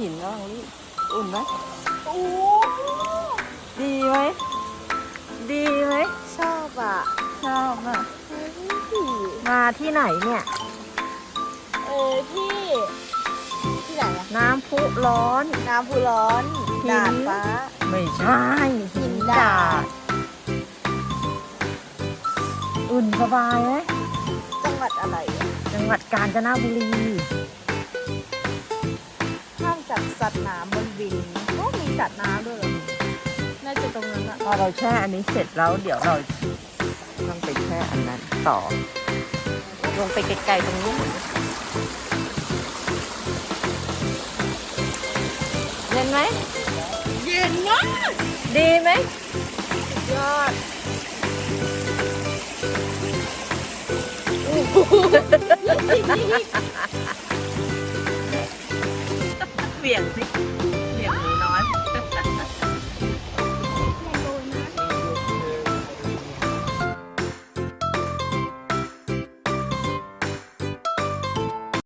หินระหว่างรีบอุ่นไหมโอ้ดีไหมดีไหมชอบอะชอบอะเฮ้ยมาที่ไหนเนี่ย เออที่ ที่ไหนอะน้ำพุร้อน น้ำพุร้อนหิน ดาดฟ้า ไม่ใช่หินดาด อุ่นสบายไหมจังหวัดอะไรอะจังหวัดกาญจนบุรีห้าม จับสัตว์น้ำบนบินโอ้มีสัตว์น้ำด้วยเหรอน่าจะตรงนั้นอะพอเราแช่อันนี้เสร็จแล้วเดี๋ยวเราต้องไปแช่อันนั้นต่อ ลงไปไกลๆตรงนู้นเย็นไหมเย็นมากดีไหมยอด 变